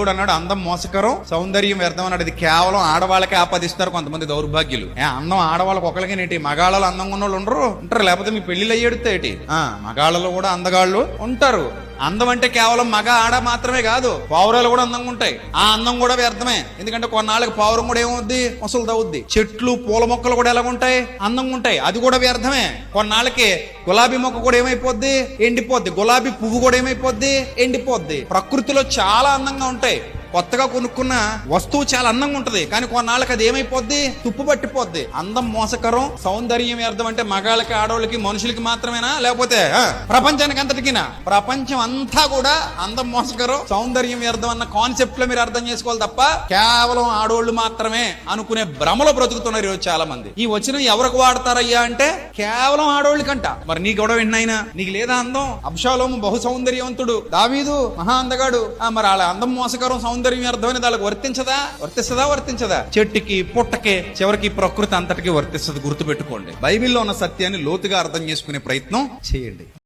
దేవుడు అన్నాడు అందం మోసకరం సౌందర్యం వ్యర్థం అన్నాడు ఇది కేవలం ఆడవాళ్ళకే ఆపాదిస్తారు కొంతమంది దౌర్భాగ్యులు. ఏ అందం ఆడవాళ్ళకి ఒకరికి నేటి మగాళ్ళలో అందంగా ఉన్న వాళ్ళు ఉండరు ఉంటారు. లేకపోతే మీ పెళ్ళిళ్ళు అయ్యేడితే ఏంటి? ఆ మగాళ్ళలో కూడా అందగాళ్ళు ఉంటారు. అందం అంటే కేవలం మగ ఆడ మాత్రమే కాదు పావురాలు కూడా అందంగా ఉంటాయి. ఆ అందం కూడా వ్యర్థమే. ఎందుకంటే కొన్నాళ్ళకి పావురం కూడా ఏమవుద్ది? ముసలు తవ్వుద్ది. చెట్లు పూల మొక్కలు కూడా ఎలా ఉంటాయి? అందంగా ఉంటాయి. అది కూడా వ్యర్థమే. కొన్నాళ్ళకి గులాబీ మొక్క కూడా ఏమైపోద్ది? ఎండిపోద్ది. గులాబీ పువ్వు కూడా ఏమైపోద్ది? ఎండిపోద్ది. ప్రకృతిలో చాలా అందంగా ఉంటాయి. కొత్తగా కొనుక్కున్న వస్తువు చాలా అందంగా ఉంటది. కానీ కొన్నాళ్ళకి అది ఏమైపోద్ది? తుప్పు పట్టిపోద్ది. అందం మోసకరం సౌందర్యం వ్యర్థం అంటే మగాళ్ళకి ఆడవాళ్ళకి మనుషులకి మాత్రమేనా? లేకపోతే ప్రపంచానికి అంతటికినా ప్రపంచం అంతా కూడా అందం మోసకరం సౌందర్యం వ్యర్థం అన్న కాన్సెప్ట్లో మీరు అర్థం చేసుకోవాలి తప్ప కేవలం ఆడవాళ్ళు మాత్రమే అనుకునే భ్రమలో బ్రతుకుతున్నారు ఈరోజు చాలా మంది ఈ వచనం ఎవరికి వాడతారయ్యా అంటే కేవలం ఆడవాళ్ళకంట మరి నీకు గొడవ విన్నాయినా నీకు లేదా అందం? అబ్షాలోము బహు సౌందర్యవంతుడు దావీదు మహా అందగాడు. ఆ, మరి వాళ్ళ అందం మోసకరం సౌందర్యం అర్థమైన వాళ్ళకి వర్తించదా? వర్తిస్తుందా వర్తించదా? చెట్టుకి పుట్టకి చివరికి ప్రకృతి అంతటికి వర్తిస్తుంది. గుర్తుపెట్టుకోండి. బైబిల్లో ఉన్న సత్యాన్ని లోతుగా అర్థం చేసుకునే ప్రయత్నం చేయండి.